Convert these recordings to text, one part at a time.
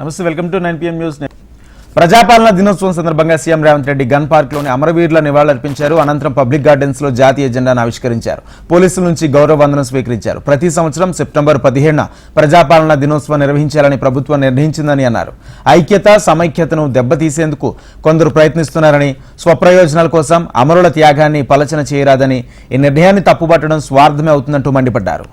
నమస్తే welcome to nine PM news. ప్రజాపాలన దినోత్సవం సందర్భంగా సీఎం రేవంత్ రెడ్డి గన్ పార్క్లోని అమరవీరుల నివాళులర్పించారు. అనంతరం పబ్లిక్ గార్డెన్స్లో జాతీయ జెండాను ఆవిష్కరించారు. పోలీసుల నుంచి గౌరవ వందనం స్వీకరించారు. ప్రతి సంవత్సరం సెప్టెంబర్ పదిహేడున ప్రజాపాలన దినోత్సవం నిర్వహించాలని ప్రభుత్వం నిర్ణయించిందని అన్నారు. ఐక్యత సమైక్యతను దెబ్బతీసేందుకు కొందరు ప్రయత్నిస్తున్నారని స్వప్రయోజనాల కోసం అమరుల త్యాగాన్ని పలచన చేయరాదని ఈ నిర్ణయాన్ని తప్పుపట్టడం స్వార్థమే అవుతుందంటూ మండిపడ్డారు.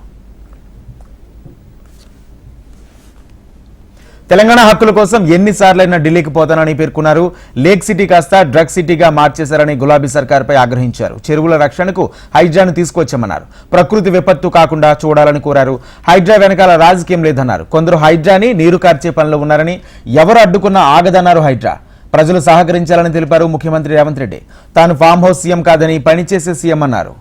తెలంగాణ హక్కుల కోసం ఎన్నిసార్లైనా ఢిల్లీకి పోతానని పేర్కొన్నారు. లేక్ సిటీ కాస్త డ్రగ్ సిటీగా మార్చేశారని గులాబీ సర్కార్పై ఆగ్రహించారు. చెరువుల రక్షణకు హైడ్రాను తీసుకొచ్చామన్నారు. ప్రకృతి విపత్తు కాకుండా చూడాలని కోరారు. హైడ్రా వెనకాల రాజకీయం లేదన్నారు. కొందరు హైడ్రాని నీరు కార్చే పనిలో ఉన్నారని ఎవరు అడ్డుకున్నా ఆగదన్నారు హైడ్రా. ప్రజలు సహకరించాలని తెలిపారు ముఖ్యమంత్రి రేవంత్ రెడ్డి. తాను ఫామ్ హౌస్ సీఎం కాదని పనిచేసే సీఎం అన్నారు.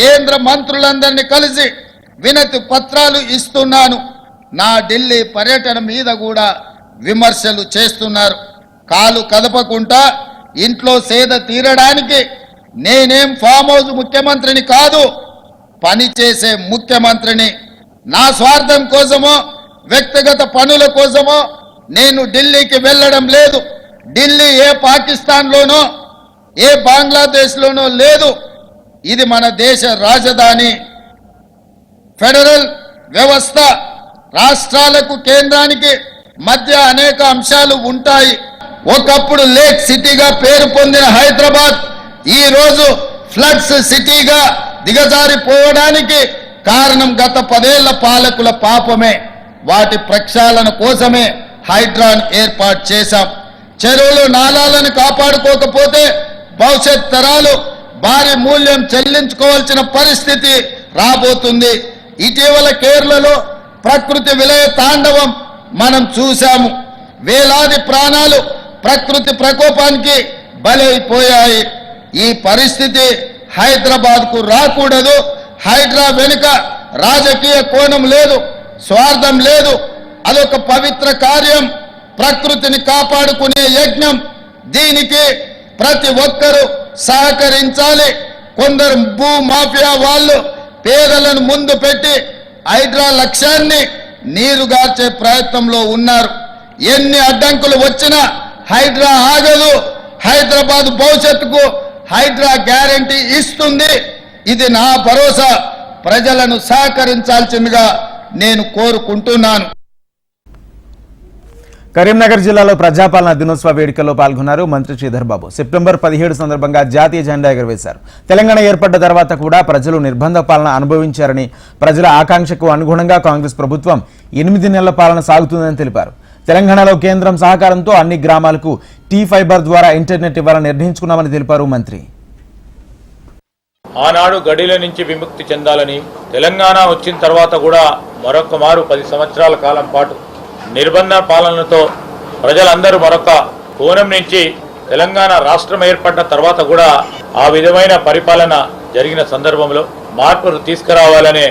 కేంద్ర మంత్రులందరినీ కలిసి వినతి పత్రాలు ఇస్తున్నాను. నా ఢిల్లీ పర్యటన మీద కూడా విమర్శలు చేస్తున్నారు. కాలు కదపకుండా ఇంట్లో సేద తీరడానికి నేనేం ఫామ్ హౌస్ ముఖ్యమంత్రిని కాదు పనిచేసే ముఖ్యమంత్రిని. నా స్వార్థం కోసమో వ్యక్తిగత పనుల కోసమో నేను ఢిల్లీకి వెళ్ళడం లేదు. ఢిల్లీ ఏ పాకిస్తాన్లోనో ఏ బంగ్లాదేశ్లోనో లేదు. ఇది మన దేశ రాజధాని. ఫెడరల్ వ్యవస్థ రాష్ట్రాలకు కేంద్రానికి మధ్య అనేక అంశాలు ఉంటాయి. ఒకప్పుడు లేక్ సిటీగా పేరు పొందిన హైదరాబాద్ ఈ రోజు ఫ్లడ్స్ సిటీగా దిగజారిపోవడానికి కారణం గత పదేళ్ళ పాలకుల పాపమే. వాటి ప్రక్షాళన కోసమే హైడ్రాన్ ఏర్పాటు చేశాం. చెరువులు నాలాలను కాపాడుకోకపోతే భవిష్యత్ తరాలు భారీ మూల్యం చెల్లించుకోవాల్సిన పరిస్థితి రాబోతుంది. ఇటీవల కేరళలో ప్రకృతి విలయ తాండవం మనం చూశాము. వేలాది ప్రాణాలు ప్రకృతి ప్రకోపానికి బలైపోయాయి. ఈ పరిస్థితి హైదరాబాద్కు రాకూడదు. హైడ్రా వెనుక రాజకీయ కోణం లేదు స్వార్థం లేదు. అదొక పవిత్ర కార్యం. ప్రకృతిని కాపాడుకునే యజ్ఞం. దీనికి ప్రతి ఒక్కరూ సహకరించాలి. కొందరు భూ మాఫియా వాళ్ళు పేదలను ముందు పెట్టి హైడ్రా లక్ష్యాన్ని నీరుగార్చే ప్రయత్నంలో ఉన్నారు. ఎన్ని అడ్డంకులు వచ్చినా హైడ్రా ఆగదు. హైదరాబాద్ భవిష్యత్తుకు హైడ్రా గ్యారంటీ ఇస్తుంది. ఇది నా భరోసా. ప్రజలను సహకరించాల్సిందిగా నేను కోరుకుంటున్నాను. కరీంనగర్ జిల్లాలో ప్రజాపాలన దినోత్సవ వేడుకల్లో పాల్గొన్నారు మంత్రి శ్రీధర్ బాబు. సెప్టెంబర్ పదిహేడు సందర్భంగా జాతీయ జెండా ఎగురవేశారు. తెలంగాణ ఏర్పడ్డ తర్వాత కూడా ప్రజలు నిర్బంధ పాలన అనుభవించారని ప్రజల ఆకాంక్షకు అనుగుణంగా కాంగ్రెస్ ప్రభుత్వం ఎనిమిది నెలల పాలన సాగుతుందని తెలిపారు. తెలంగాణలో కేంద్రం సహకారంతో అన్ని గ్రామాలకు టీ ఫైబర్ ద్వారా ఇంటర్నెట్ ఇవ్వాలని నిర్ణయించుకున్నామని తెలిపారు మంత్రి. ఆనాడు గడిల నుంచి విముక్తి చెందాలని తెలంగాణ వచ్చిన తర్వాత కూడా మరొక మారు పది సంవత్సరాల కాలం పాటు నిర్బంధ పాలనతో ప్రజలందరూ మరొక కోణం నుంచి తెలంగాణ రాష్ట్రం ఏర్పడిన తర్వాత కూడా ఆ విధమైన పరిపాలన జరిగిన సందర్భంలో మార్పులు తీసుకురావాలనే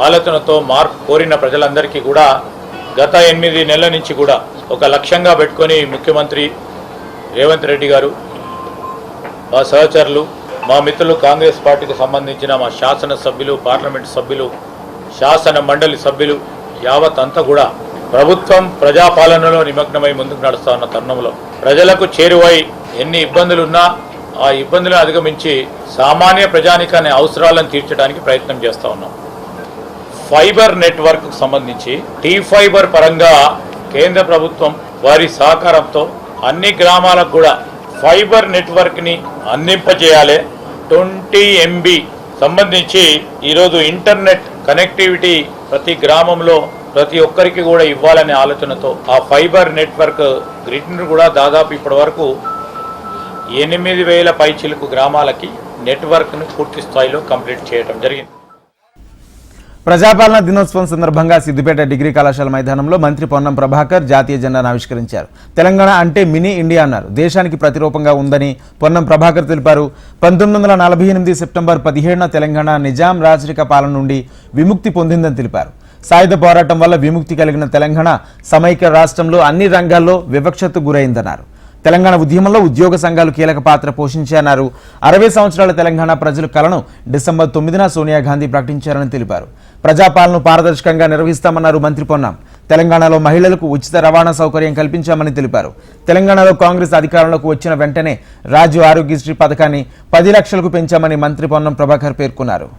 ఆలోచనతో మార్పు కోరిన ప్రజలందరికీ కూడా గత ఎనిమిది నెలల నుంచి కూడా ఒక లక్ష్యంగా పెట్టుకొని ముఖ్యమంత్రి రేవంత్ రెడ్డి గారు మా సహచరులు మా మిత్రులు కాంగ్రెస్ పార్టీకి సంబంధించిన మా శాసన సభ్యులు పార్లమెంట్ సభ్యులు శాసన మండలి సభ్యులు యావత్ అంతా కూడా ప్రభుత్వం ప్రజాపాలనలో నిమగ్నమై ముందుకు నడుస్తా ఉన్న తరుణంలో ప్రజలకు చేరువై ఎన్ని ఇబ్బందులున్నా ఆ ఇబ్బందులను అధిగమించి సామాన్య ప్రజానికాన్ని అవసరాలను తీర్చడానికి ప్రయత్నం చేస్తూ ఉన్నాం. ఫైబర్ నెట్వర్క్ సంబంధించి టీ ఫైబర్ పరంగా కేంద్ర ప్రభుత్వం వారి సహకారంతో అన్ని గ్రామాలకు కూడా ఫైబర్ నెట్వర్క్ని అందింపజేయాలి. ట్వంటీ ఎంబీ సంబంధించి ఈరోజు ఇంటర్నెట్ కనెక్టివిటీ ప్రతి గ్రామంలో ప్రతి ఒక్కరికి కూడా ఇవ్వాలనే ఆలోచనతో ఆ ఫైబర్ నెట్వర్క్ గ్రిడ్ను కూడా దాదాపు ఇప్పటి వరకు ఎనిమిది వేల పైచిలకు గ్రామాలకి నెట్వర్క్ను పూర్తి స్థాయిలో కంప్లీట్ చేయడం జరిగింది. ప్రజాపాలన దినోత్సవం సందర్భంగా సిద్దిపేట డిగ్రీ కళాశాల మైదానంలో మంత్రి పొన్నం ప్రభాకర్ జాతీయ జెండాను ఆవిష్కరించారు. తెలంగాణ అంటే మినీ ఇండియా అన్నారు. దేశానికి ప్రతిరూపంగా ఉందని పొన్నం ప్రభాకర్ తెలిపారు. పంతొమ్మిది వందల నలభై ఎనిమిది సెప్టెంబర్ పదిహేడున తెలంగాణ నిజాం రాజరిక పాలన నుండి విముక్తి పొందిందని తెలిపారు. సాయుధ పోరాటం వల్ల విముక్తి కలిగిన తెలంగాణ సమైక్య రాష్ట్రంలో అన్ని రంగాల్లో వివక్షతకు గురైందన్నారు. తెలంగాణ ఉద్యమంలో ఉద్యోగ సంఘాలు కీలక పాత్ర పోషించారన్నారు అరవై సంవత్సరాల తెలంగాణ ప్రజల కలను డిసెంబర్ తొమ్మిదిన సోనియా గాంధీ ప్రకటించారని తెలిపారు. ప్రజాపాలన పారదర్శకంగా నిర్వహిస్తామన్నారు మంత్రి పొన్నం. తెలంగాణలో మహిళలకు ఉచిత రవాణా సౌకర్యం కల్పించామని తెలిపారు. తెలంగాణలో కాంగ్రెస్ అధికారంలోకి వచ్చిన వెంటనే రాజు ఆరోగ్యశ్రీ పథకాన్ని పది లక్షలకు పెంచామని మంత్రి పొన్నం ప్రభాకర్ పేర్కొన్నారు.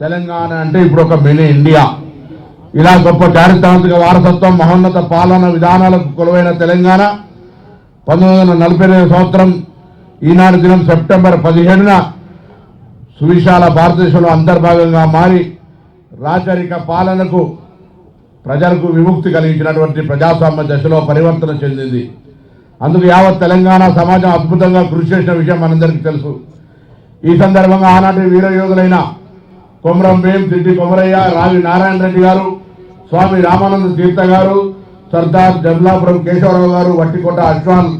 తెలంగాణ అంటే ఇప్పుడు ఒక మినీ ఇండియా. ఇలా గొప్ప చారిత్రాత్మక వారసత్వం మహోన్నత పాలన విధానాలకు కొలువైన తెలంగాణ పంతొమ్మిది వందల నలభై సంవత్సరం ఈనాడు దినం సెప్టెంబర్ పదిహేడున సువిశాల భారతదేశంలో అంతర్భాగంగా మారి రాచరిక పాలనకు ప్రజలకు విముక్తి కలిగించినటువంటి ప్రజాస్వామ్య దశలో పరివర్తన చెందింది. అందుకు యావత్ తెలంగాణ సమాజం అద్భుతంగా కృషి చేసిన విషయం మనందరికీ తెలుసు. ఈ సందర్భంగా ఆనాటి వీరయోగులైన కొమరం భీం సిద్ధి కొమరయ్య రావి నారాయణ రెడ్డి గారు స్వామి రామానంద తీర్థ గారు సర్దార్ జబ్లాపురం కేశవరావు గారు వట్టికోట అశ్వాన్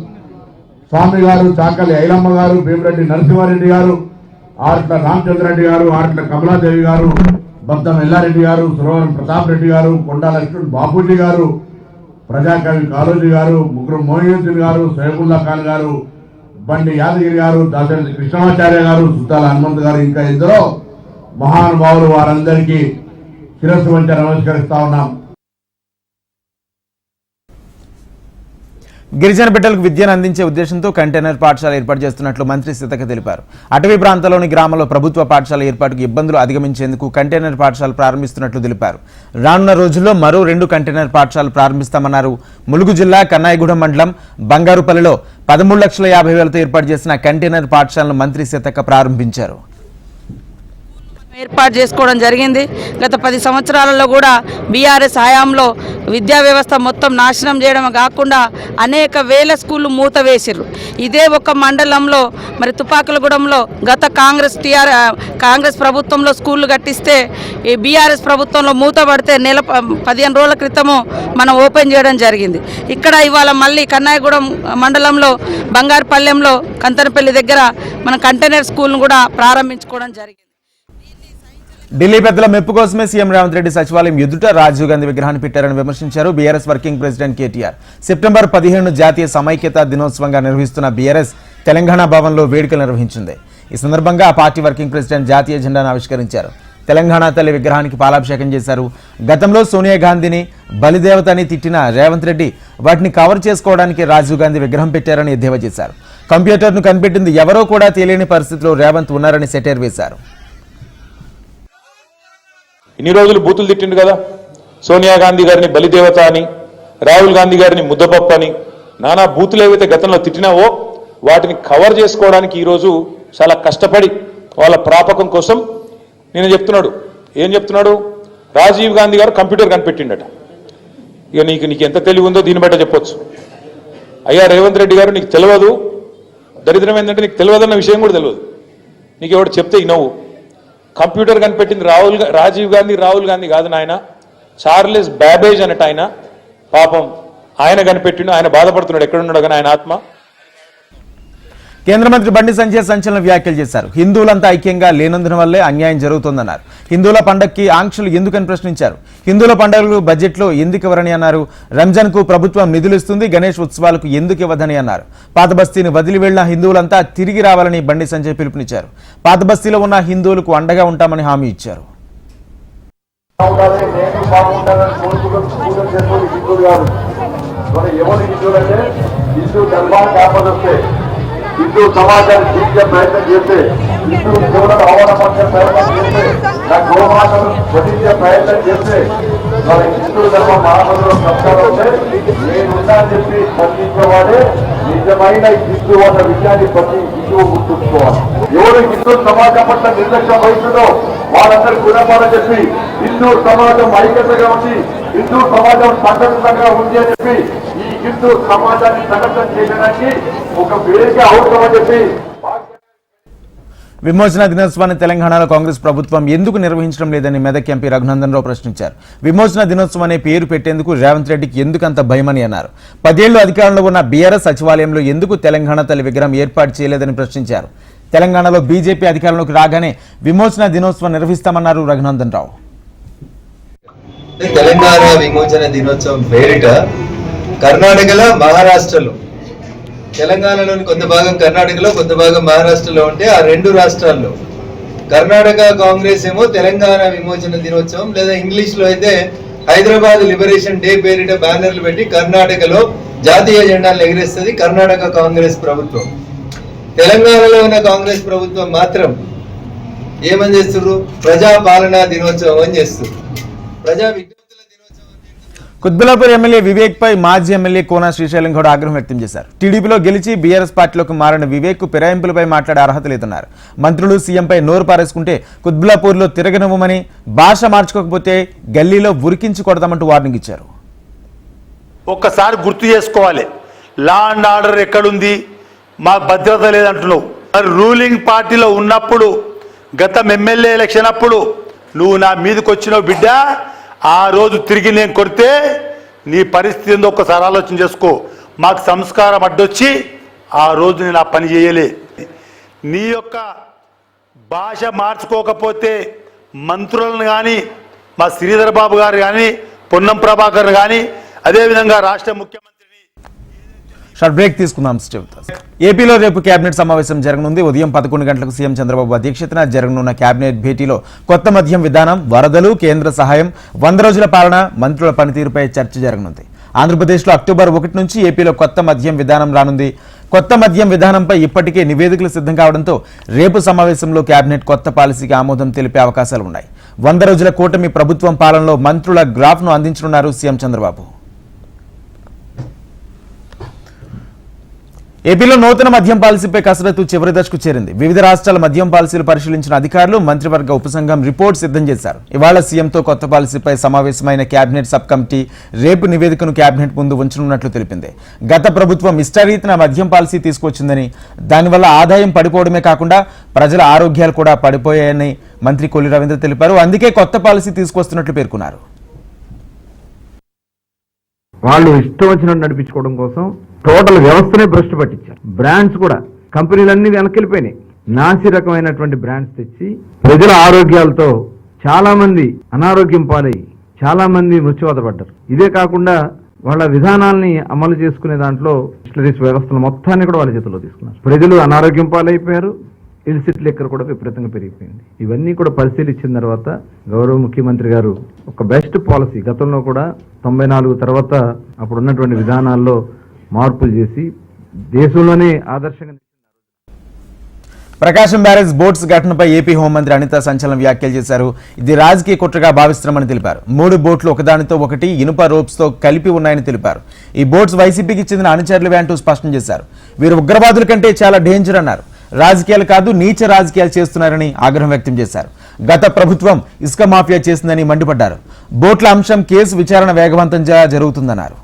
స్వామి గారు చాకలి ఐలమ్మ గారు భీమరెడ్డి నరసింహారెడ్డి గారు ఆర్ట్ల రామచంద్రరెడ్డి గారు ఆర్ట్ల కమలాదేవి గారు బద్దం ఎల్లారెడ్డి గారు సురవరం ప్రతాప్ రెడ్డి గారు కొండా లక్ష్మణ్ బాపూజీ గారు ప్రజాకవి కాలోజీ గారు ముగ్గురు మోహియుద్దీన్ గారు సైబుల్లా ఖాన్ గారు బండి యాదగిరి గారు దాసరి కృష్ణమాచార్య గారు సుతాల హనుమంత్ గారు ఇంకా ఎందరో మహానుభావులు వారందరికీ శిరస్సు వంటి నమస్కరిస్తా ఉన్నాం. గిరిజన బిడ్డలకు విద్యను అందించే ఉద్దేశంతో కంటైనర్ పాఠశాల ఏర్పాటు చేస్తున్నట్లు మంత్రి సీతక తెలిపారు. అటవీ ప్రాంతంలోని గ్రామంలో ప్రభుత్వ పాఠశాల ఏర్పాటుకు ఇబ్బందులు అధిగమించేందుకు కంటైనర్ పాఠశాల ప్రారంభిస్తున్నట్లు తెలిపారు. రానున్న రోజుల్లో మరో రెండు కంటైనర్ పాఠశాలలు ప్రారంభిస్తామన్నారు. ములుగు జిల్లా కన్నాయిగూడెం మండలం బంగారుపల్లిలో పదమూడు లక్షల యాభై వేలతో ఏర్పాటు చేసిన కంటైనర్ పాఠశాలను మంత్రి సీతక్క ప్రారంభించారు. ఏర్పాటు చేసుకోవడం జరిగింది. గత పది సంవత్సరాలలో కూడా బీఆర్ఎస్ హయాంలో విద్యా వ్యవస్థ మొత్తం నాశనం చేయడం కాకుండా అనేక వేల స్కూళ్ళు మూత వేసిర్రు. ఇదే ఒక మండలంలో మరి తుపాకులగూడెంలో గత కాంగ్రెస్ టీఆర్ కాంగ్రెస్ ప్రభుత్వంలో స్కూళ్ళు కట్టిస్తే ఈ బీఆర్ఎస్ ప్రభుత్వంలో మూత పడితే నెల పదిహేను రోజుల క్రితము మనం ఓపెన్ చేయడం జరిగింది. ఇక్కడ ఇవాళ మళ్ళీ కన్నాయగూడెం మండలంలో బంగారుపల్లెంలో కంతనపల్లి దగ్గర మన కంటైనర్ స్కూల్ను కూడా ప్రారంభించుకోవడం జరిగింది. ఢిల్లీ పెద్దల మెప్పు కోసమే సీఎం రేవంత్ రెడ్డి సచివాలయం ఎదుట రాజీవ్ గాంధీ విగ్రహాన్ని పెట్టారని విమర్శించారు BRS working president KTR. September పదిహేను జాతీయ సమైక్యత దినోత్సవంగా నిర్వహిస్తున్న బీఆర్ఎస్ తెలంగాణ భవన్లో వేడుకలు నిర్వహించింది. ఈ సందర్భంగా ఆ పార్టీ వర్కింగ్ ప్రెసిడెంట్ జాతీయ జెండాను ఆవిష్కరించారు. తెలంగాణ తల్లి విగ్రహానికి పాలాభిషేకం చేశారు. గతంలో సోనియా గాంధీని బలిదేవత అని తిట్టిన రేవంత్ రెడ్డి వాటిని కవర్ చేసుకోవడానికి రాజీవ్ గాంధీ విగ్రహం పెట్టారని ఎద్దేవా చేశారు. కంప్యూటర్ను కనిపెట్టింది ఎవరో కూడా తెలియని పరిస్థితిలో రేవంత్ ఉన్నారని సెటైర్ వేశారు. ఇన్ని రోజులు బూతులు తిట్టిండు కదా. సోనియా గాంధీ గారిని బలిదేవత అని రాహుల్ గాంధీ గారిని ముద్దపప్పు అని నానా బూతులు ఏవైతే గతంలో తిట్టినావో వాటిని కవర్ చేసుకోవడానికి ఈరోజు చాలా కష్టపడి వాళ్ళ ప్రాపకం కోసం నేను చెప్తున్నాడు. ఏం చెప్తున్నాడు? రాజీవ్ గాంధీ గారు కంప్యూటర్ కనిపెట్టిండట. ఇక నీకు నీకు ఎంత తెలివి ఉందో దీన్ని బట్ట చెప్పొచ్చు. అయ్యా రేవంత్ రెడ్డి గారు నీకు తెలియదు దరిద్రం ఏంటంటే నీకు తెలియదన్న విషయం కూడా తెలియదు నీకు ఎవడు చెప్తే ఈ నవ్వు కంప్యూటర్ కనిపెట్టింది రాహుల్ రాజీవ్ గాంధీ రాహుల్ గాంధీ కాదు నాయన. చార్లెస్ బ్యాబేజ్ అన్నట్టు ఆయన పాపం ఆయన కనిపెట్టిండు ఆయన బాధపడుతున్నాడు ఎక్కడున్నాడు కానీ ఆయన ఆత్మ. కేంద్ర మంత్రి బండి సంజయ్ సంచలన వ్యాఖ్యలు చేశారు. హిందువులంతా ఐక్యంగా లేనందున వల్లే అన్యాయం జరుగుతోందన్నారు. హిందువుల పండగకి ఆంక్షలు ఎందుకని ప్రశ్నించారు? హిందువుల పండుగలు బడ్జెట్లో ఎందుకు ఇవ్వరని అన్నారు? రంజాన్కు ప్రభుత్వం నిధులు ఇస్తుంది గణేష్ ఉత్సవాలకు ఎందుకు ఇవ్వదని అన్నారు. పాత బస్తీని వదిలి వెళ్ళిన హిందువులంతా తిరిగి రావాలని బండి సంజయ్ పిలుపునిచ్చారు. పాత బస్తీలో ఉన్న హిందువులకు అండగా ఉంటామని హామీ ఇచ్చారు. ఎవరు హిందూ ధర్మాన్ని కాపాడొస్తే హిందూ సమాజాన్ని జీవించే ప్రయత్నం చేస్తే హిందూ దేవులను అవమానపరిచే ప్రయత్నం చేస్తే నా గోమాతను వధించే ప్రయత్నం చేస్తే మన హిందూ ధర్మ మహామందులో సంస్కారం ఉంటే నేనున్నా అని చెప్పి స్పందించేవాడే నిజమైన హిందూ అన్న విషయాన్ని ప్రతి హిందువు గుర్తుంచుకోవాలి. ఎవరు హిందూ సమాజం పట్ల నిర్లక్ష్యం వహిస్తుందో వాళ్ళందరూ గుణపాలని చెప్పి హిందూ సమాజం ఐక్యతగా ఉంది హిందూ సమాజం సంఘటితంగా ఉంది అని చెప్పి ఈ హిందూ సమాజాన్ని సంఘటన చేయడానికి ఒక వేదిక అవసరం చెప్పి విమోచన దినోత్సవాన్ని తెలంగాణలో కాంగ్రెస్ ప్రభుత్వం ఎందుకు నిర్వహించడం లేదని మెదక్ ఎంపీ రఘునందన్ రావు ప్రశ్నించారు. విమోచన దినోత్సవం అనే పేరు పెట్టేందుకు రేవంత్ రెడ్డికి ఎందుకంత భయమని అన్నారు. పదేళ్ళు అధికారంలో ఉన్న బీఆర్ఎస్ సచివాలయంలో ఎందుకు తెలంగాణ తల్లి విగ్రహం ఏర్పాటు చేయలేదని ప్రశ్నించారు. తెలంగాణలో బీజేపీ అధికారంలోకి రాగానే విమోచన దినోత్సవం నిర్వహిస్తామన్నారు రఘునందన్ రావు తెలంగాణ విమోచన దినోత్సవం పేరిట కర్ణాటకలో మహారాష్ట్రలో. తెలంగాణలోని కొంత భాగం కర్ణాటకలో కొంత భాగం మహారాష్ట్రలో ఉంటే ఆ రెండు రాష్ట్రాల్లో. కర్ణాటక కాంగ్రెస్ ఏమో తెలంగాణ విమోచన దినోత్సవం లేదా ఇంగ్లీష్లో అయితే హైదరాబాద్ లిబరేషన్ డే పేరిట బ్యానర్లు పెట్టి కర్ణాటకలో జాతీయ జెండాలు ఎగరేస్తుంది కర్ణాటక కాంగ్రెస్ ప్రభుత్వం. తెలంగాణలో ఉన్న కాంగ్రెస్ ప్రభుత్వం మాత్రం ఏమని చేస్తున్నారు ప్రజా పాలనా దినోత్సవం అని చేస్తుర్రు. ప్రజా కుత్బులాపూర్ ఎమ్మెల్యే వివేక్ పై మాజీ ఎమ్మెల్యే కోన శ్రీశైలం గౌడ్ ఆగ్రహం వ్యక్తం చేశారు. టీడీపీలో గెలిచి బీఆర్ఎస్ పార్టీలోకి మారిన వివేక్ ఫిరాయింపులపై మాట్లాడే అర్హత లేదన్నారు. మంత్రులు సీఎంపై నోరు పారేసుకుంటే కుత్బులాపూర్లో తిరగనివ్వమని భాష మార్చుకోకపోతే గల్లీలో ఉరికించి కొడదామంటూ వార్నింగ్ ఇచ్చారు. ఒక్కసారి గుర్తు చేసుకోవాలి. లా అండ్ ఆర్డర్ ఎక్కడుంది? మా భద్రత లేదంటున్నావు. మరి రూలింగ్ పార్టీలో ఉన్నప్పుడు గత ఎమ్మెల్యే ఎలక్షన్ అప్పుడు నువ్వు నా మీదకి వచ్చినావు బిడ్డ? ఆ రోజు తిరిగి నేను కొడితే నీ పరిస్థితి ఏందో ఒక్కసారి ఆలోచన చేసుకో. మాకు సంస్కారం అడ్డొచ్చి ఆ రోజు నేను ఆ పని చేయలే. నీ యొక్క భాష మార్చుకోకపోతే మంత్రులను కానీ మా శ్రీధర్ బాబు గారు కానీ పొన్నం ప్రభాకర్ కానీ అదేవిధంగా రాష్ట్ర ముఖ్యమంత్రి షార్ట్ బ్రేక్ తీసుకుందాం చెబుతా ఏపీలో రేపు కేబినెట్ సమావేశం జరగనుంది. ఉదయం పదకొండు గంటలకు సీఎం చంద్రబాబు అధ్యక్షతన జరగనున్న కేబినెట్ భేటీలో కొత్త మద్యం విధానం వరదలు కేంద్ర సహాయం వంద రోజుల పాలన మంత్రుల పనితీరుపై చర్చ జరగనుంది. ఆంధ్రప్రదేశ్లో అక్టోబర్ ఒకటి నుంచి ఏపీలో కొత్త మద్యం విధానం రానుంది. కొత్త మద్యం విధానంపై ఇప్పటికే నివేదికలు సిద్ధం కావడంతో రేపు సమావేశంలో కేబినెట్ కొత్త పాలసీకి ఆమోదం తెలిపే అవకాశాలు ఉన్నాయి వంద రోజుల కూటమి ప్రభుత్వం పాలనలో మంత్రుల గ్రాఫ్ను అందించనున్నారు సీఎం చంద్రబాబు. ఏపీలో నూతన మద్యం పాలసీపై కసరత్తు చివరి దశకు చేరింది. వివిధ రాష్ట్రాల మద్యం పాలసీలు పరిశీలించిన అధికారులు మంత్రివర్గ ఉపసంఘం రిపోర్ట్ సిద్ధం చేశారు. ఇవాళ సీఎంతో కొత్త పాలసీపై సమావేశమైన కేబినెట్ సబ్ కమిటీ రేపు నివేదికను కేబినెట్ ముందు ఉంచనున్నట్లు తెలిపింది. గత ప్రభుత్వం ఇష్టరీతిన మద్యం పాలసీ తీసుకొచ్చిందని దానివల్ల ఆదాయం పడిపోవడమే కాకుండా ప్రజల ఆరోగ్యాలు కూడా పడిపోయాయని మంత్రి కొల్లి రవీంద్ర తెలిపారు. అందుకే కొత్త పాలసీ తీసుకొస్తున్నట్లు పేర్కొన్నారు. వాళ్ళు ఇష్టం వచ్చినట్టు నడిపించుకోవడం కోసం టోటల్ వ్యవస్థనే భ్రష్టు పట్టించారు. బ్రాండ్స్ కూడా. కంపెనీలన్నీ వెనక్కి నాసి రకమైనటువంటి బ్రాండ్స్ తెచ్చి ప్రజల ఆరోగ్యాలతో చాలా మంది అనారోగ్యం పాలై చాలా మంది మృత్యువాత పడ్డారు ఇదే కాకుండా వాళ్ళ విధానాల్ని అమలు చేసుకునే దాంట్లో డిస్టిలరీస్ మొత్తాన్ని కూడా వాళ్ళ చేతిలో తీసుకున్నారు. ప్రజలు అనారోగ్యం పాలైపోయారు. ఇల్సిట్ లెక్కర్ కూడా విపరీతంగా పెరిగిపోయింది. ఇవన్నీ కూడా పరిశీలించిన తర్వాత గౌరవ ముఖ్యమంత్రి గారు ఒక బెస్ట్ పాలసీ గతంలో కూడా తొంభై నాలుగు తర్వాత అప్పుడు ఉన్నటువంటి విధానాల్లో మార్పులు చేసి దేశంలోనే ఆదర్శంగా ప్రకాశం బ్యారేజ్ బోట్స్ ఘటనపై ఏపీ హోంమంత్రి అనిత సంచలన వ్యాఖ్యలు చేశారు. ఇది రాజకీయ కుట్రగా భావిస్తున్నామని తెలిపారు. మూడు బోట్లు ఒకదానితో ఒకటి ఇనుప రోప్స్తో కలిపి ఉన్నాయని తెలిపారు. ఈ బోట్స్ వైసీపీకి చెందిన అనుచరులవే అంటూ స్పష్టం చేశారు. వీరు ఉగ్రవాదుల కంటే చాలా డేంజర్ అన్నారు. రాజకీయాలు కాదు నీచ రాజకీయాలు చేస్తున్నారని ఆగ్రహం వ్యక్తం చేశారు. గత ప్రభుత్వం ఇసుక మాఫియా చేసిందని మండిపడ్డారు. బోట్ల అంశం కేసు విచారణ వేగవంతంగా జరుగుతుందన్నారు.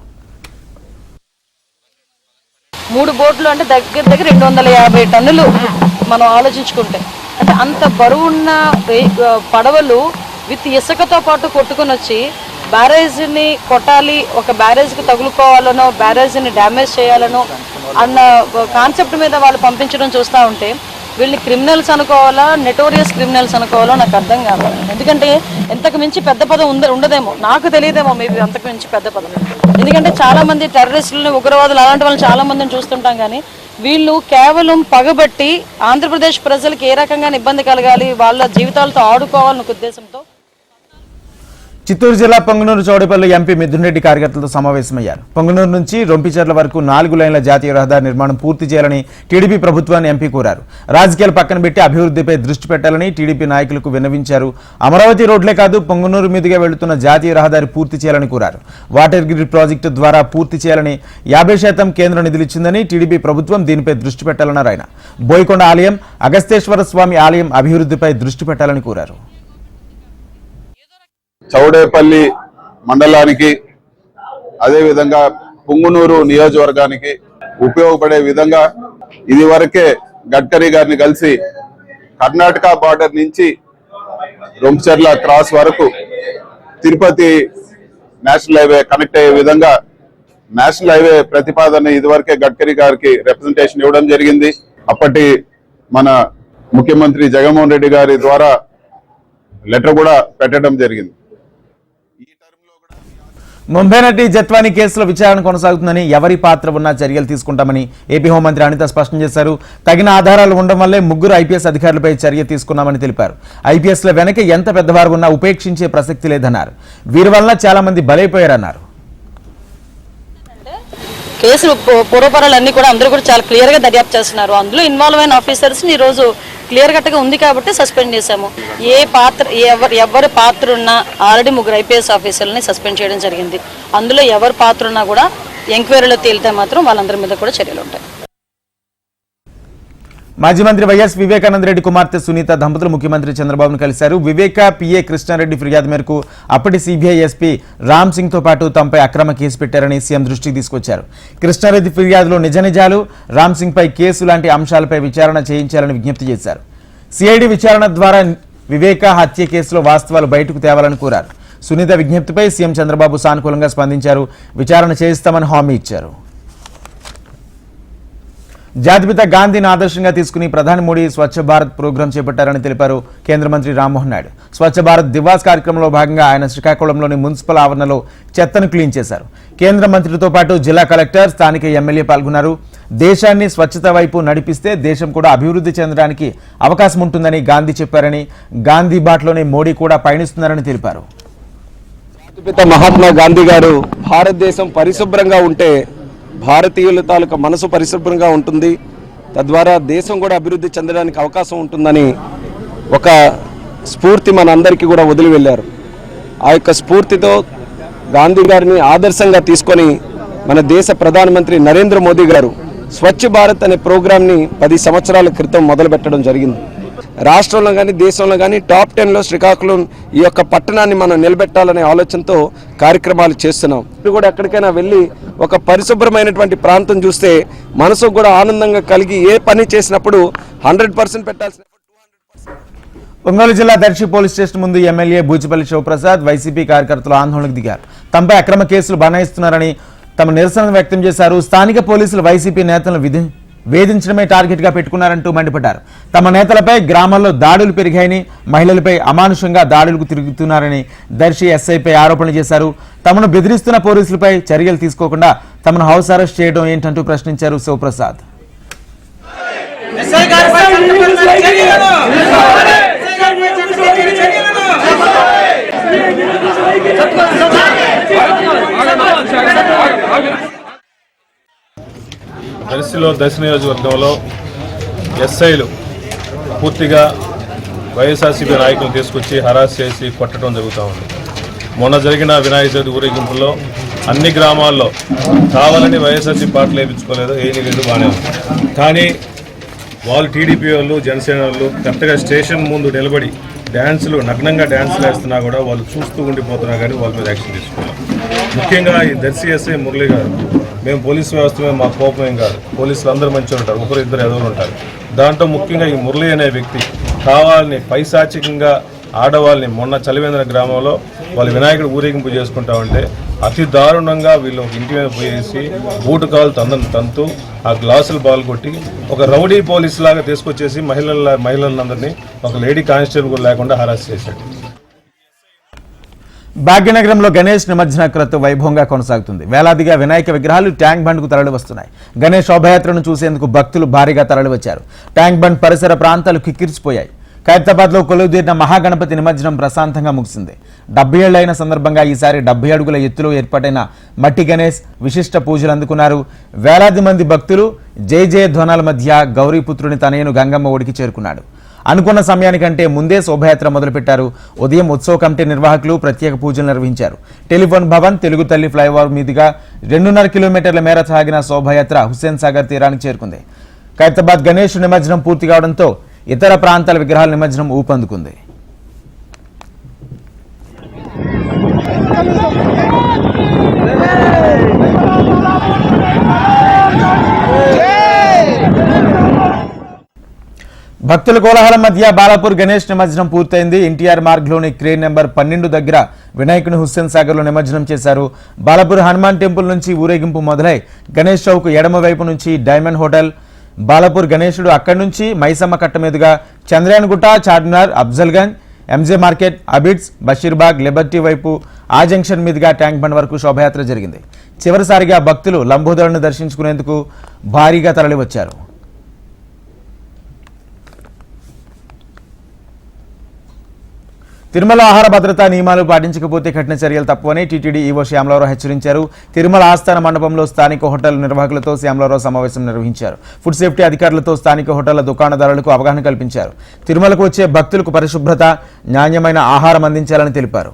మూడు బోట్లు అంటే దగ్గర దగ్గర రెండు వందల యాభై టన్నులు మనం ఆలోచించుకుంటే. అంటే అంత బరువున్న పడవలు విత్ ఇసుకతో పాటు కొట్టుకొని వచ్చి బ్యారేజ్ని కొట్టాలి ఒక బ్యారేజ్కి తగులుకోవాలనో బ్యారేజ్ని డ్యామేజ్ చేయాలనో అన్న కాన్సెప్ట్ మీద వాళ్ళు పంపించడం చూస్తూ ఉంటే వీళ్ళని క్రిమినల్స్ అనుకోవాలా నెటోరియస్ క్రిమినల్స్ అనుకోవాలో నాకు అర్థం కాదు. ఎందుకంటే ఎంతకు మించి పెద్ద పదం ఉంద ఉండదేమో. నాకు తెలియదేమో మేబీ అంతకు మించి పెద్ద పదం. ఎందుకంటే చాలామంది టెర్రరిస్టులని ఉగ్రవాదులు అలాంటి వాళ్ళని చాలామందిని చూస్తుంటాం కానీ వీళ్ళు కేవలం పగబట్టి ఆంధ్రప్రదేశ్ ప్రజలకు ఏ రకంగా ఇబ్బంది కలగాలి వాళ్ళ జీవితాలతో ఆడుకోవాలన్న ఒక ఉద్దేశంతో చిత్తూరు జిల్లా పొంగనూరు చౌడపల్లి ఎంపీ మిథున్రెడ్డి కార్యకర్తలతో సమావేశమయ్యారు. పొంగనూరు నుంచి రొంపిచర్ల వరకు నాలుగు లైన్ల జాతీయ రహదారి నిర్మాణం పూర్తి చేయాలని టీడీపీ ప్రభుత్వాన్ని ఎంపీ కోరారు. రాజకీయాలు పక్కన పెట్టి అభివృద్ధిపై దృష్టి పెట్టాలని టీడీపీ నాయకులకు విన్నవించారు. అమరావతి రోడ్లే కాదు పొంగనూరు మీదుగా వెళుతున్న జాతీయ రహదారి పూర్తి చేయాలని కోరారు. వాటర్ గ్రిడ్ ప్రాజెక్టు ద్వారా పూర్తి చేయాలని యాభై శాతం కేంద్రం నిధులిచ్చిందని టీడీపీ ప్రభుత్వం దీనిపై దృష్టి పెట్టాలన్నారు ఆయన. బోయకొండ ఆలయం అగస్తేశ్వర స్వామి ఆలయం అభివృద్ధిపై దృష్టి పెట్టాలని కోరారు. చౌడేపల్లి మండలానికి అదేవిధంగా పుంగునూరు నియోజకవర్గానికి ఉపయోగపడే విధంగా ఇది వరకే గడ్కరీ గారిని కలిసి కర్ణాటక బార్డర్ నుంచి రొంచర్ల క్రాస్ వరకు తిరుపతి నేషనల్ హైవే కనెక్ట్ అయ్యే విధంగా నేషనల్ హైవే ప్రతిపాదన ఇదివరకే గడ్కరీ గారికి రిప్రజెంటేషన్ ఇవ్వడం జరిగింది. అప్పటి మన ముఖ్యమంత్రి జగన్మోహన్ రెడ్డి గారి ద్వారా లెటర్ కూడా పెట్టడం జరిగింది. ముంబై నటి జత్వానీ కేసులో విచారణ కొనసాగుతుందని ఎవరి పాత్ర ఉన్నా చర్యలు తీసుకుంటామని ఏపీ హోంమంత్రి అనిత స్పష్టం చేశారు. తగిన ఆధారాలు ఉండడం వల్లే ముగ్గురు ఐపీఎస్ అధికారులపై చర్య తీసుకున్నామని తెలిపారు. ఐపీఎస్ల వెనక ఎంత పెద్దవారు ఉన్నా ఉపేక్షించే ప్రసక్తి లేదన్నారు. వీరి వలన చాలా మంది బలైపోయారన్నారు. కేసులు పూర్వపరాలన్నీ కూడా అందరూ కూడా చాలా క్లియర్గా దర్యాప్తు చేస్తున్నారు. అందులో ఇన్వాల్వ్ అయిన ఆఫీసర్స్ ఈరోజు రోజు క్లియర్ కట్గా ఉంది కాబట్టి సస్పెండ్ చేశాము. ఏ పాత్ర ఎవరు ఎవరి పాత్ర ఉన్నా ఆల్రెడీ ముగ్గురు ఐపీఎస్ ఆఫీసర్లని సస్పెండ్ చేయడం జరిగింది. అందులో ఎవరి పాత్ర ఉన్నా కూడా ఎంక్వైరీలో తేలితే మాత్రం వాళ్ళందరి మీద కూడా చర్యలు ఉంటాయి. మాజీ మంత్రి వైఎస్ వివేకానంద రెడ్డి కుమార్తె సునీత దంపతులు ముఖ్యమంత్రి చంద్రబాబును కలిశారు. వివేక పిఏ కృష్ణారెడ్డి ఫిర్యాదు మేరకు అప్పటి సిబిఐ ఎస్పీ రామ్ సింగ్తో పాటు తమపై అక్రమ కేసు పెట్టారని సీఎం దృష్టికి తీసుకొచ్చారు. కృష్ణారెడ్డి ఫిర్యాదులో నిజ నిజాలు రామ్ సింగ్ పై కేసు లాంటి అంశాలపై విచారణ చేయించాలని విజ్ఞప్తి చేశారు. సిఐడి విచారణ ద్వారా వివేక హత్య కేసులో వాస్తవాలు బయటకు తేవాలని కోరారు. సునీత విజ్ఞప్తిపై సీఎం చంద్రబాబు సానుకూలంగా స్పందించారు. విచారణ చేయిస్తామని హామీ ఇచ్చారు. జాతిపిత గాంధీని ఆదర్శంగా తీసుకుని ప్రధాని మోడీ స్వచ్ఛ భారత్ ప్రోగ్రాం చేపట్టారని తెలిపారు కేంద్ర మంత్రి రామ్మోహన్ నాయుడు. స్వచ్ఛ భారత్ దివాస్ కార్యక్రమంలో భాగంగా ఆయన శ్రీకాకుళంలోని మున్సిపల్ ఆవరణలో చెత్తను క్లీన్ చేశారు. కేంద్ర మంత్రితో పాటు జిల్లా కలెక్టర్ స్థానిక ఎమ్మెల్యే పాల్గొన్నారు. దేశాన్ని స్వచ్ఛత వైపు నడిపిస్తే దేశం కూడా అభివృద్ధి చెందడానికి అవకాశం ఉంటుందని గాంధీ చెప్పారని గాంధీ బాటలోనే మోడీ కూడా పయనిస్తున్నారని తెలిపారు. మహాత్మా గాంధీ గారు భారతదేశం పరిశుభ్రంగా ఉంటే భారతీయుల తాలూకా మనసు పరిశుభ్రంగా ఉంటుంది. తద్వారా దేశం కూడా అభివృద్ధి చెందడానికి అవకాశం ఉంటుందని ఒక స్ఫూర్తి మనందరికీ కూడా వదిలి వెళ్ళారు. ఆ యొక్క స్ఫూర్తితో గాంధీ గారిని ఆదర్శంగా తీసుకొని మన దేశ ప్రధానమంత్రి నరేంద్ర మోదీ గారు స్వచ్ఛ భారత్ అనే ప్రోగ్రాంని పది సంవత్సరాల క్రితం మొదలుపెట్టడం జరిగింది. రాష్ట్రంలో కానీ దేశంలో కానీ టాప్ టెన్లో శ్రీకాకుళం ఈ యొక్క పట్టణాన్ని మనం నిలబెట్టాలనే ఆలోచనతో కార్యక్రమాలు చేస్తున్నాం. ఇప్పుడు కూడా ఎక్కడికైనా వెళ్ళి ఒక పరిశుభ్రమైనటువంటి ప్రాంతం చూస్తే మనసుకు కూడా ఆనందంగా కలిగి ఏ పని చేసినప్పుడు హండ్రెడ్ పర్సెంట్ పెట్టాల్సిన ఒంగోలు జిల్లా దర్శి పోలీస్ స్టేషన్ ముందు ఎమ్మెల్యే బూచిపల్లి శివప్రసాద్ వైసీపీ కార్యకర్తలు ఆందోళనకు దిగారు. తమపై అక్రమ కేసులు బనాయిస్తున్నారని తమ నిరసన వ్యక్తం చేశారు. స్థానిక పోలీసులు వైసీపీ నేతలను విధి వేధించడమే టార్గెట్గా పెట్టుకున్నారంటూ మండిపడ్డారు. తమ నేతలపై గ్రామాల్లో దాడులు పెరిగాయని మహిళలపై అమానుషంగా దాడులకు తిరుగుతున్నారని దర్శి ఎస్ఐపై ఆరోపణలు చేశారు. తమను బెదిరిస్తున్న పోలీసులపై చర్యలు తీసుకోకుండా తమను హౌస్ అరెస్ట్ చేయడం ఏంటంటూ ప్రశ్నించారు శివప్రసాద్. దర్శిలో దర్శి నియోజకవర్గంలో ఎస్ఐలు పూర్తిగా వైఎస్ఆర్సీపీ నాయకులను తీసుకొచ్చి హరాస్ చేసి కొట్టడం జరుగుతూ ఉంది. మొన్న జరిగిన వినాయక చవితి ఊరేగింపులో అన్ని గ్రామాల్లో కావాలని వైఎస్ఆర్సీ పాటలు వేయించుకోలేదు ఏమీ లేదు బాగానే కానీ వాళ్ళు టీడీపీ వాళ్ళు జనసేన వాళ్ళు కరెక్ట్గా స్టేషన్ ముందు నిలబడి డ్యాన్సులు నగ్నంగా డ్యాన్సులు వేస్తున్నా కూడా వాళ్ళు చూస్తూ ఉండిపోతున్నా కానీ వాళ్ళ మీద యాక్షన్ తీసుకోవాలి ముఖ్యంగా ఈ దర్శి ఎస్ఐ మురళి గారు మేము పోలీస్ వ్యవస్థ మీద మా కోపం ఏం కాదు. పోలీసులు అందరూ మంచిగా ఉంటారు. ఒకరు ఇద్దరు ఎదురు ఉంటారు. దాంట్లో ముఖ్యంగా ఈ మురళి అనే వ్యక్తి కావాలని పైశాచికంగా ఆడవాళ్ళని మొన్న చలివేంద్ర గ్రామంలో వాళ్ళు వినాయకుడు ఊరేగింపు చేసుకుంటా ఉంటే అతి దారుణంగా వీళ్ళు ఇంటి మీద పోయేసి బూటు కాలు తందని తంతు ఆ గ్లాసులు బాల్ కొట్టి ఒక రౌడీ పోలీస్ లాగా తీసుకొచ్చేసి మహిళల మహిళలందరినీ ఒక లేడీ కానిస్టేబుల్ కూడా లేకుండా హరాస్ చేశాడు. భాగ్యనగరంలో గణేష్ నిమజ్జన క్రతు వైభవంగా కొనసాగుతుంది. వేలాదిగా వినాయక విగ్రహాలు ట్యాంక్ బండ్కు తరలి వస్తున్నాయి గణేష్ శోభయాత్రను చూసేందుకు భక్తులు భారీగా తరలివచ్చారు. ట్యాంక్ బండ్ పరిసర ప్రాంతాలు కిక్కిరిచిపోయాయి ఖైరతాబాద్లో కొలువుదీరిన మహాగణపతి నిమజ్జనం ప్రశాంతంగా ముగిసింది. డెబ్బై ఏళ్ళైన సందర్భంగా ఈసారి డెబ్బై అడుగుల ఎత్తులో ఏర్పాటైన మట్టి గణేష్ విశిష్ట పూజలు అందుకున్నారు. వేలాది మంది భక్తులు జై జయ ధ్వనాల మధ్య గౌరీపుత్రుని తనయును గంగమ్మ ఒడికి చేరుకున్నాడు. అనుకున్న సమయానికంటే ముందే శోభయాత్ర మొదలుపెట్టారు. ఉదయం ఉత్సవ కమిటీ నిర్వాహకులు ప్రత్యేక పూజలు నిర్వహించారు. టెలిఫోన్ భవన్ తెలుగు తల్లి ఫ్లైఓవర్ మీదుగా రెండున్నర కిలోమీటర్ల మేర సాగిన శోభయాత్ర హుస్సేన్ సాగర్ తీరానికి చేరుకుంది. ఖైరతాబాద్ గణేష్ నిమజ్జనం పూర్తి కావడంతో ఇతర ప్రాంతాల విగ్రహాల నిమజ్జనం ఊపందుకుంది. భక్తుల కోలాహలం మధ్య బాలాపూర్ గణేష్ నిమజ్జనం పూర్తయింది. ఎన్టీఆర్ మార్గ్లోని క్రేన్ నెంబర్ పన్నెండు దగ్గర వినాయకుని హుస్సేన్ సాగర్లో నిమజ్జనం చేశారు. బాలాపూర్ హనుమాన్ టెంపుల్ నుంచి ఊరేగింపు మొదలై గణేష్ చౌక్ ఎడమ వైపు నుంచి డైమండ్ హోటల్ బాలాపూర్ గణేశుడు అక్కడి నుంచి మైసమ్మ కట్ట మీదుగా Chandrayangutta Charminar Afzalgunj MJ market Abids Basheerbagh liberty వైపు ఆ జంక్షన్ మీదుగా ట్యాంక్ బండ్ వరకు శోభయాత్ర జరిగింది. చివరిసారిగా భక్తులు లంబోదరుని దర్శించుకునేందుకు భారీగా తరలివచ్చారు. తిరుమల ఆహార భద్రతా నియమాలు పాటించకపోతే కఠిన చర్యలు తప్పవని టీటీడీ ఈవో శ్యామలరావు హెచ్చరించారు. తిరుమల ఆస్థాన మండపంలో స్థానిక హోటల్ నిర్వాహకులతో శ్యామలరావు సమావేశం నిర్వహించారు. ఫుడ్ సేఫ్టీ అధికారులతో స్థానిక హోటళ్ళ దుకాణదారులకు అవగాహన కల్పించారు. తిరుమలకు వచ్చే భక్తులకు పరిశుభ్రత నాణ్యమైన ఆహారం అందించాలని తెలిపారు.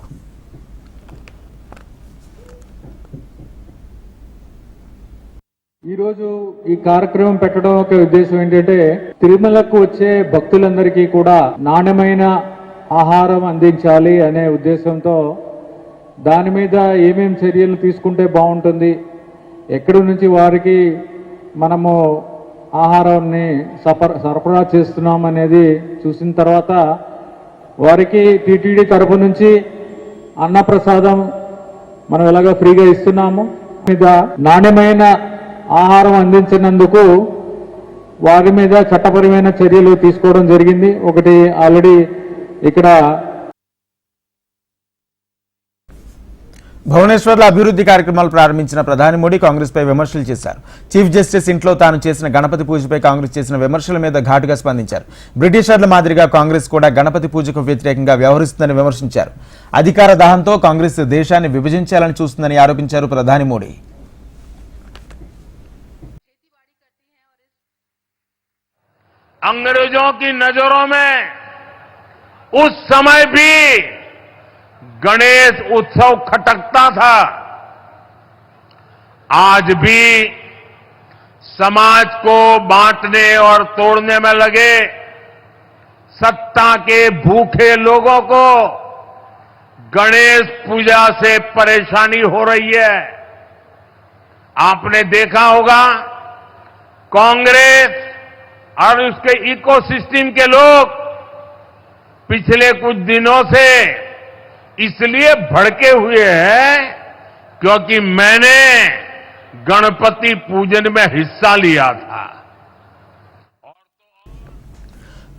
ఈరోజు ఈ కార్యక్రమం పెట్టడం ఒక ఉద్దేశం ఏంటంటే తిరుమలకు వచ్చే భక్తులందరికీ కూడా నాణ్యమైన ఆహారం అందించాలి అనే ఉద్దేశంతో దాని మీద ఏమేమి చర్యలు తీసుకుంటే బాగుంటుంది ఎక్కడి నుంచి వారికి మనము ఆహారాన్ని సపర సరఫరా చేస్తున్నాం అనేది చూసిన తర్వాత వారికి టీటీడీ తరపు నుంచి అన్నప్రసాదం మనం ఎలాగో ఫ్రీగా ఇస్తున్నాము. మీద నాణ్యమైన ఆహారం అందించినందుకు వారి మీద చట్టపరమైన చర్యలు తీసుకోవడం జరిగింది. ఒకటి ఆల్రెడీ ఇక్కడ భువనేశ్వర్లో అభివృద్ధి కార్యక్రమాలు ప్రారంభించిన ప్రధాని మోడీ కాంగ్రెస్పై విమర్శలు చేశారు. చీఫ్ జస్టిస్ ఇంట్లో తాను చేసిన గణపతి పూజపై కాంగ్రెస్ చేసిన విమర్శల మీద ఘాటుగా స్పందించారు. బ్రిటిషర్ల మాదిరిగా కాంగ్రెస్ కూడా గణపతి పూజకు వ్యతిరేకంగా వ్యవహరిస్తుందని విమర్శించారు. అధికార దాహంతో కాంగ్రెస్ దేశాన్ని విభజించాలని చూస్తుందని ఆరోపించారు ప్రధాని మోడీ. అంగ్రేజో నజరో మే उस समय भी गणेश उत्सव खटकता था। आज भी समाज को बांटने और तोड़ने में लगे सत्ता के भूखे लोगों को गणेश पूजा से परेशानी हो रही है। आपने देखा होगा, कांग्रेस और उसके इकोसिस्टम के लोग पिछले कुछ दिनों से इसलिए भड़के हुए हैं क्योंकि मैंने गणपति पूजन में हिस्सा लिया था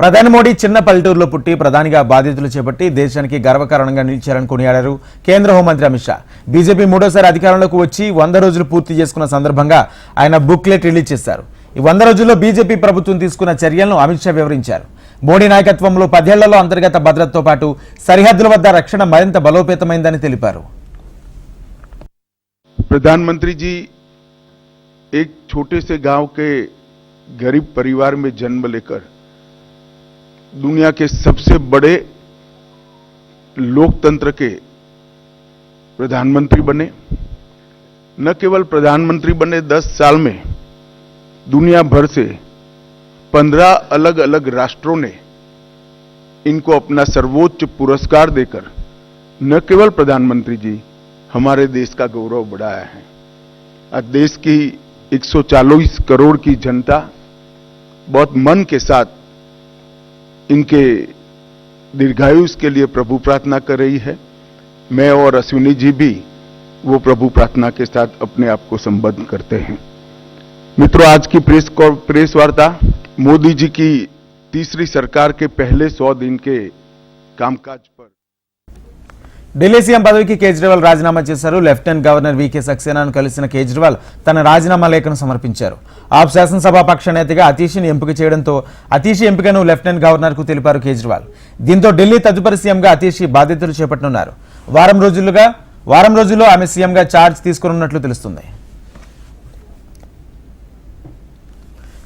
ప్రధాని మోడీ చిన్న పల్లెటూరులో పుట్టి ప్రధానిగా బాధ్యతలు చేపట్టి దేశానికి గర్వకారణంగా నిలిచారని కొనియాడారు కేంద్ర హోంమంత్రి అమిత్ షా బీజేపీ మూడోసారి అధికారంలోకి వచ్చి వంద రోజులు పూర్తి చేసుకున్న సందర్భంగా ఆయన బుక్లెట్ రిలీజ్ చేశారు ఈ వంద రోజుల్లో బీజేపీ ప్రభుత్వం తీసుకున్న చర్యలను అమిత్ షా వివరించారు మోడీ నాయకత్వంలో పదేళ్లలో అంతర్గత భద్రతతో పాటు సరిహద్దుల వద్ద రక్షణ మరింత బలోపేతమైందని తెలిపారు प्रधानमंत्री जी एक छोटे से गांव के गरीब परिवार में जन्म लेकर दुनिया के सबसे बड़े लोकतंत्र के प्रधानमंत्री बने न केवल प्रधानमंत्री बने 10 साल में दुनिया भर से 15 अलग अलग राष्ट्रों ने इनको अपना सर्वोच्च पुरस्कार देकर न केवल प्रधानमंत्री जी, हमारे देश का गौरव बढ़ाया है। आज देश की 140 करोड़ की जनता बहुत मन के साथ इनके दीर्घायुष के लिए प्रभु प्रार्थना कर रही है। मैं और अश्विनी जी भी वो प्रभु प्रार्थना के साथ अपने आप को संबद्ध करते हैं। मित्रों, आज की प्रेस प्रेस वार्ता मोदी जी की तीसरी सरकार के पहले सौ दिन के कामकाज पर ఢిల్లీ సీఎం పదవికి కేజ్రీవాల్ రాజీనామా చేశారు లెఫ్టినెంట్ గవర్నర్ వికే సక్సేనాను కలిసిన కేజ్రీవాల్ తన రాజీనామా లేఖను సమర్పించారు ఆప్ శాసనసభ పక్ష నేతగా అతీష్ని ఎంపిక చేయడంతో అతీష్ ఎంపికను లెఫ్టినెంట్ గవర్నర్కు తెలిపారు కేజ్రీవాల్ దీంతో ఢిల్లీ తదుపరి సీఎంగా అతీషి బాధ్యతలు చేపట్టనున్నారు వారం రోజులుగా వారం రోజుల్లో ఆమె సీఎంగా ఛార్జ్ తీసుకున్నట్లు తెలుస్తుంది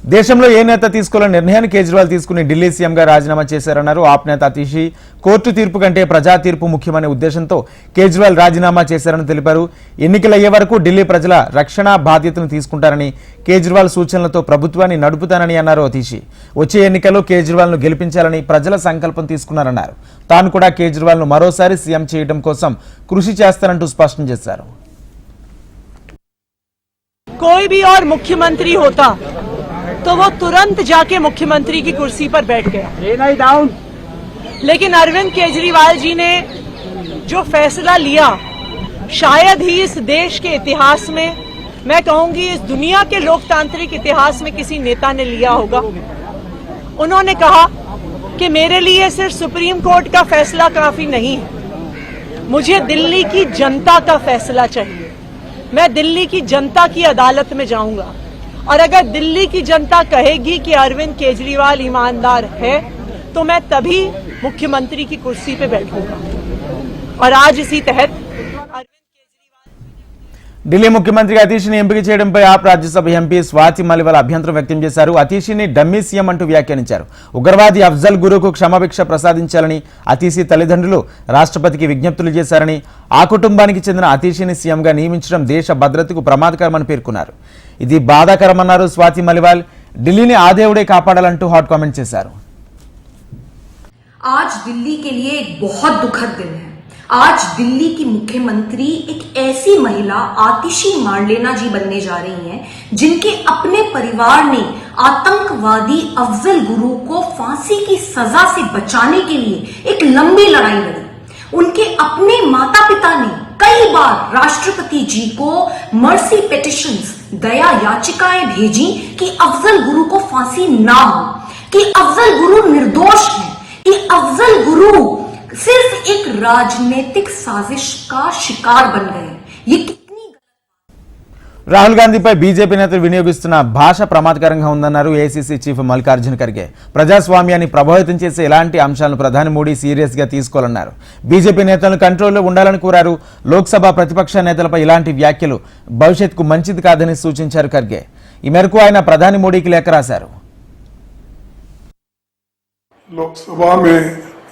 దేశంలో ఏ నేత తీసుకోవాలని నిర్ణయాన్ని కేజ్రీవాల్ తీసుకుని ఢిల్లీ సీఎంగా రాజీనామా చేశారన్నారు ఆప్ నేత అతీషి కోర్టు తీర్పు కంటే ప్రజా తీర్పు ముఖ్యమనే ఉద్దేశంతో కేజ్రీవాల్ రాజీనామా చేశారని తెలిపారు ఎన్నికలయ్యే వరకు ఢిల్లీ ప్రజల రక్షణ బాధ్యతను తీసుకుంటారని కేజ్రీవాల్ సూచనలతో ప్రభుత్వాన్ని నడుపుతానని అన్నారు అతీషి వచ్చే ఎన్నికల్లో కేజ్రీవాల్ను గెలిపించాలని ప్రజల సంకల్పం తీసుకున్నారన్నారు తాను కూడా కేజ్రీవాల్ను మరోసారి సీఎం చేయడం కోసం కృషి చేస్తానంటూ స్పష్టం చేశారు कोई भी और मुख्यमंत्री होता तो वो तुरंत जाके मुख्यमंत्री की कुर्सी पर बैठ गया। डाउन लेकिन अरविंद केजरीवाल जी ने जो फैसला लिया शायद ही इस देश के इतिहास में मैं कहूँगी इस दुनिया के लोकतांत्रिक इतिहास में किसी नेता ने लिया होगा। उन्होंने कहा कि मेरे लिए सिर्फ़ सुप्रीम कोर्ट का फैसला काफ़ी नहीं है। मुझे दिल्ली की जनता का फैसला चाहिए। मैं दिल्ली की जनता की अदालत में जाऊँगा। और अगर दिल्ली की जनता कहेगी कि अरविंद केजरीवाल ईमानदार है तो मैं तभी मुख्यमंत्री की कुर्सी पे बैठूँगा। और आज इसी तहत ఢిల్లీ ముఖ్యమంత్రిగా అతీష్ని ఎంపిక చేయడంపై ఆప్ రాజ్యసభ ఎంపీ స్వాతి మలివాల్ అభ్యంతరం వ్యక్తం చేశారు అతీషిని డమ్మీ సీఎం అంటూ వ్యాఖ్యానించారు ఉగ్రవాది అఫ్జల్ గురుకు క్షమాభిక్ష ప్రసాదించాలని అతీషి తల్లిదండ్రులు రాష్ట్రపతికి విజ్ఞప్తులు చేశారని ఆ కుటుంబానికి చెందిన అతీషిని సీఎంగా నియమించడం దేశ భద్రతకు ప్రమాదకరమని పేర్కొన్నారు ఇది బాధాకరమన్నారు స్వాతి మలివాల్ ఢిల్లీని ఆ దేవుడే కాపాడాలంటూ హాట్ కామెంట్ చేశారు आज दिल्ली के लिए एक बहुत दुखद दिन है आज दिल्ली की मुख्यमंत्री एक ऐसी महिला आतिशी मारलेना जी बनने जा रही हैं, जिनके अपने परिवार ने आतंकवादी अफजल गुरु को फांसी की सजा से बचाने के लिए एक लंबी लड़ाई लड़ी। उनके अपने माता पिता ने कई बार राष्ट्रपति जी को मर्सी पिटिशन दया याचिकाएँ भेजी कि अफजल गुरु को फांसी ना हो, कि अफजल गुरु निर्दोष है, कि अफजल गुरु सिर्फ एक राजनीतिक साजिश का शिकार बन गए ये कितनी రాహుల్ గాంధీపై బీజేపీ నేతలు వినియోగిస్తున్న భాష ప్రమాదకరంగా ఉందన్నారు ఏసీసీ చీఫ్ మల్లికార్జున ఖర్గే ప్రజాస్వామ్యాన్ని ప్రభావితం చేసే ఎలాంటి అంశాలను ప్రధాని మోడీ సీరియస్ గా తీసుకోవాలన్నారు బీజేపీ నేతలను కంట్రోల్లో ఉండాలని కోరారు లోక్సభ ప్రతిపక్ష నేతలపై ఇలాంటి వ్యాఖ్యలు భవిష్యత్తుకు మంచిది కాదని సూచించారు ఖర్గే ఈ మేరకు ఆయన ప్రధాని మోడీకి లేఖ రాశారు लोकसभा में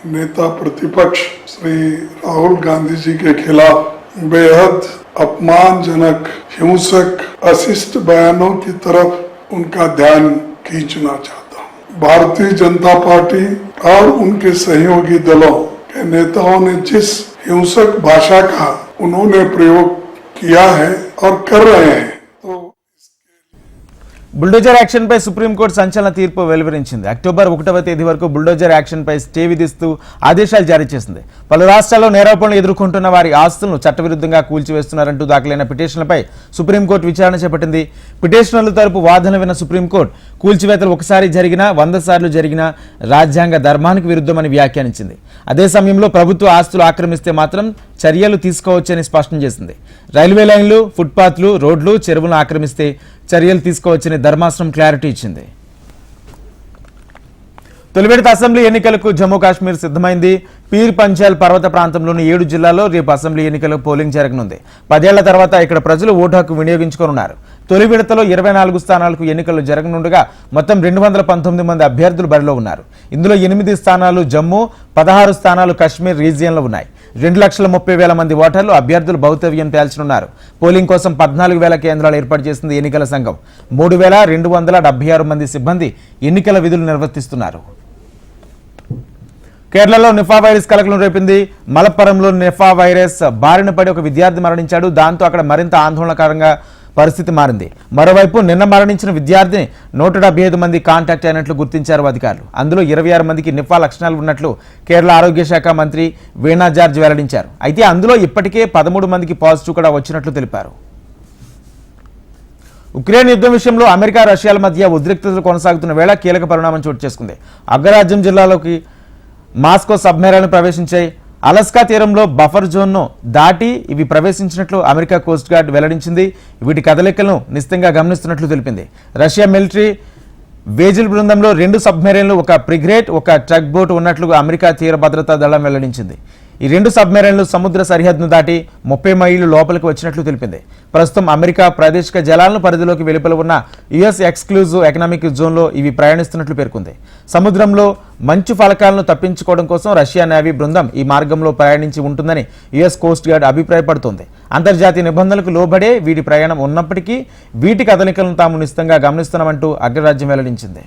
नेता प्रतिपक्ष श्री राहुल गांधी जी के खिलाफ बेहद अपमानजनक, हिंसक, अशिष्ट बयानों की तरफ़ उनका ध्यान खींचना चाहता हूँ। भारतीय जनता पार्टी और उनके सहयोगी दलों के नेताओं ने जिस हिंसक भाषा का उन्होंने प्रयोग किया है और कर रहे हैं బుల్డోజర్ యాక్షన్పై సుప్రీంకోర్టు సంచలన తీర్పు వెలువరించింది. అక్టోబర్ ఒకటవ తేదీ వరకు బుల్డోజర్ యాక్షన్పై స్టే విధిస్తూ ఆదేశాలు జారీ చేసింది. పలు రాష్ట్రాల్లో నేరాపణలు ఎదుర్కొంటున్న వారి ఆస్తులను చట్టవిరుద్ధంగా కూల్చివేస్తున్నారంటూ దాఖలైన పిటిషన్లపై సుప్రీంకోర్టు విచారణ చేపట్టింది. పిటిషనర్ల తరపు వాదన విన్న సుప్రీంకోర్టు కూల్చివేతలు ఒకసారి జరిగినా వంద సార్లు జరిగినా రాజ్యాంగ ధర్మానికి విరుద్ధమని వ్యాఖ్యానించింది. అదే సమయంలో ప్రభుత్వ ఆస్తులు ఆక్రమిస్తే మాత్రం చర్యలు తీసుకోవచ్చని స్పష్టం చేసింది. రైల్వే లైన్లు ఫుట్పాత్లు రోడ్లు చెరువులను ఆక్రమిస్తే చర్యలు తీసుకోవచ్చని ధర్మాసనం క్లారిటీ ఇచ్చింది. తొలివేడత అసెంబ్లీ ఎన్నికలకు జమ్మూ కాశ్మీర్ సిద్ధమైంది. పీర్ పంచాల్ పర్వత ప్రాంతంలోని ఏడు జిల్లాల్లో రేపు అసెంబ్లీ ఎన్నికలకు పోలింగ్ జరగనుంది. పదేళ్ళ తర్వాత ఇక్కడ ప్రజలు ఓటు హక్కు వినియోగించుకోనున్నారు. తొలి విడతలో ఇరవై నాలుగు స్థానాలకు ఎన్నికలు జరగనుండగా మొత్తం రెండు వందల పంతొమ్మిది మంది అభ్యర్థులు బరిలో ఉన్నారు. ఇందులో ఎనిమిది స్థానాలు జమ్మూ పదహారు స్థానాలు కశ్మీర్ రీజియన్లో ఉన్నాయి. రెండు లక్షల ముప్పై వేల మంది ఓటర్లు అభ్యర్థులు భౌతవ్యం తేల్చనున్నారు పోలింగ్ కోసం పద్నాలుగు వేల కేంద్రాలు ఏర్పాటు చేసింది ఎన్నికల సంఘం. మూడు వేల రెండు వందల డెబ్బై ఆరు మంది సిబ్బంది ఎన్నికల విధులు నిర్వర్తిస్తున్నారు. కేరళలో నిఫా వైరస్ కలకలం రేపింది. మలప్పురంలో నిఫా వైరస్ బారిన పడి ఒక విద్యార్థి మరణించాడు. దాంతో అక్కడ మరింత ఆందోళనకరంగా పరిస్థితి మారింది. మరోవైపు నిన్న మరణించిన విద్యార్థిని నూట డెబ్బై ఐదు మంది కాంటాక్ట్ అయినట్లు గుర్తించారు అధికారులు. అందులో ఇరవై ఆరు మందికి నిఫా లక్షణాలు ఉన్నట్లు కేరళ ఆరోగ్య శాఖ మంత్రి వీణా జార్జ్ వెల్లడించారు. అయితే అందులో ఇప్పటికే పదమూడు మందికి పాజిటివ్ కూడా వచ్చినట్లు తెలిపారు. ఉక్రెయిన్ యుద్ధం విషయంలో అమెరికా రష్యాల మధ్య ఉద్రిక్తతలు కొనసాగుతున్న వేళ కీలక పరిణామం చోటు చేసుకుంది. అగ్రరాజ్యం జిల్లాలోకి మాస్కో సబ్మెరైన్ ప్రవేశించాయి. అలస్కా తీరంలో బఫర్ జోన్ను దాటి ఇవి ప్రవేశించినట్లు అమెరికా కోస్ట్ గార్డ్ వెల్లడించింది. వీటి కదలికలను నిశ్చితంగా గమనిస్తున్నట్లు తెలిపింది. రష్యా మిలిటరీ వేజిల్ బృందంలో రెండు సబ్మెరైన్లు ఒక ప్రిగ్రేట్ ఒక ట్రక్ బోట్ ఉన్నట్లు అమెరికా తీర భద్రతా దళం వెల్లడించింది. ఈ రెండు సబ్మెరైన్లు సముద్ర సరిహద్దును దాటి ముప్పై మైళ్ళు లోపలికి వచ్చినట్లు తెలిపింది. ప్రస్తుతం అమెరికా ప్రాదేశిక జలాలను పరిధిలోకి వెలుపల ఉన్న యుఎస్ ఎక్స్క్లూజివ్ ఎకనామిక్ జోన్లో ఇవి ప్రయాణిస్తున్నట్లు పేర్కొంది. సముద్రంలో మంచు ఫలకాలను తప్పించుకోవడం కోసం రష్యా నేవీ బృందం ఈ మార్గంలో ప్రయాణించి ఉంటుందని యుఎస్ కోస్ట్ గార్డ్ అభిప్రాయపడుతోంది. అంతర్జాతీయ నిబంధనలకు లోబడే వీటి ప్రయాణం ఉన్నప్పటికీ వీటి కదలికలను తాము నిశ్చితంగా గమనిస్తున్నామంటూ అగ్రరాజ్యం వెల్లడించింది.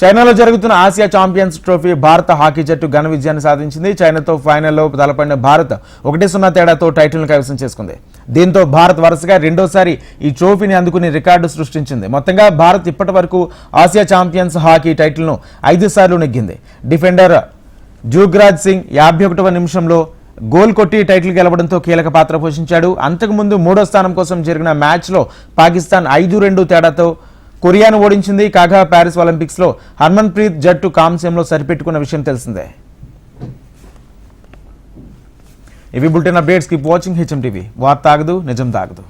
చైనాలో జరుగుతున్న ఆసియా ఛాంపియన్స్ ట్రోఫీ భారత హాకీ జట్టు ఘన విజయాన్ని సాధించింది. చైనాతో ఫైనల్లో తలపడిన భారత్ ఒకటి సున్నా తేడాతో టైటిల్ను కైవసం చేసుకుంది. దీంతో భారత్ వరుసగా రెండోసారి ఈ ట్రోఫీని అందుకుని రికార్డు సృష్టించింది. మొత్తంగా భారత్ ఇప్పటి వరకు ఆసియా ఛాంపియన్స్ హాకీ టైటిల్ను ఐదు సార్లు నెగ్గింది. డిఫెండర్ జూగ్రాజ్ సింగ్ యాభై ఒకటవ నిమిషంలో గోల్ కొట్టి టైటిల్ గెలవడంతో కీలక పాత్ర పోషించాడు. అంతకుముందు మూడో స్థానం కోసం జరిగిన మ్యాచ్లో పాకిస్తాన్ ఐదు రెండు తేడాతో కొరియాను ఓడించింది కాగా ప్యారిస్ ఒలింపిక్స్లో హర్మన్ ప్రీత్ జట్టు కాంస్యంలో సరిపెట్టుకున్న విషయం తెలిసిందే. ఇవి bulletin updates keep watching HM TV వార్త ఆగదు నిజం తాగదు.